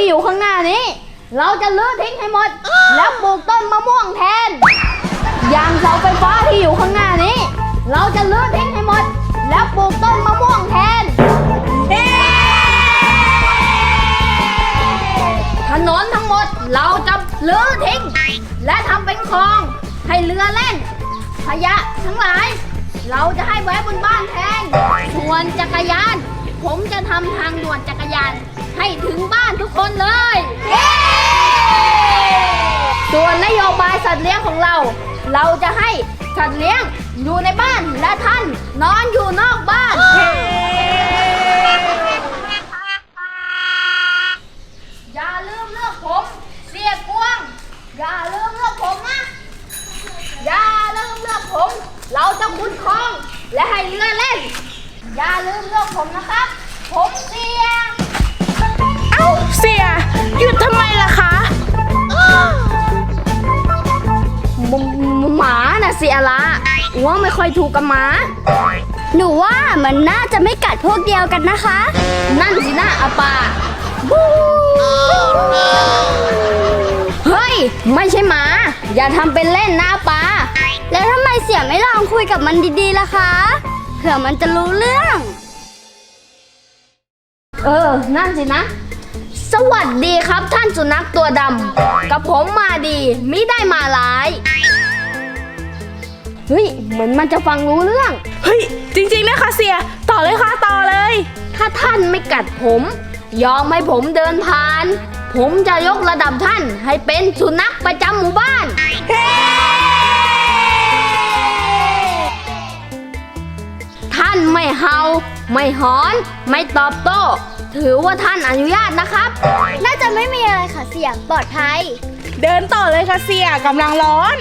ที่อยู่ข้างหน้านี้ เราจะลื้อทิ้งให้หมด แล้วปลูกต้นมะม่วงแทน อย่างเสาไฟฟ้าที่อยู่ข้างหน้านี้ เราจะลื้อทิ้งให้หมด แล้วปลูกต้นมะม่วงแทน ถนนทั้งหมดเราจะลื้อทิ้ง และทำเป็นคลอง ให้เรือเล่น ขยะทั้งหลาย เราจะให้ไว้บนบ้านแทนส่วนจักรยาน ผมจะทำทางด่วนจักรยาน คนเลย ส่วนนโยบายสัตว์เลี้ยงของเรา เราจะให้สัตว์เลี้ยงอยู่ในบ้านและท่านนอนอยู่นอกบ้าน อย่าลืมเลือกผม เสียกวง อย่าลืมเลือกผมนะ อย่าลืมเลือกผม เราจะคุ้นครองและให้เรือเล่น อย่าลืมเลือกผมนะครับ ผมเสีย มาน่ะเสียละอ้วงไม่ค่อยถูกกับหมา หนูว่ามันน่าจะไม่กัดพวกเดียวกันนะคะ นั่นสินะอาปาบูเฮ้ย ไม่ใช่หมา อย่าทำเป็นเล่นนะอาปาแล้วทำไมเสียไม่ลองคุยกับมันดีๆล่ะคะเผื่อมันจะรู้เรื่อง เออ นั่นสินะ สวัสดีครับท่านสุนัขตัวดำกับผมมาดี มิได้มาร้าย เฮ้ย เหมือนมันจะฟังรู้เรื่อง เฮ้ย จริงๆนะคะเสีย ต่อเลยค่ะต่อเลย ถ้าท่านไม่กัดผม ยอมให้ผมเดินผ่าน ผมจะยกระดับท่านให้เป็นสุนัขประจำหมู่บ้าน ท่านไม่เห่า ไม่หอน ไม่ตอบโต้ ถือว่าท่านอนุญาตนะครับ น่าจะไม่มีอะไรค่ะเสียปลอดภัย เดินต่อเลยค่ะเสียกำลังร้อน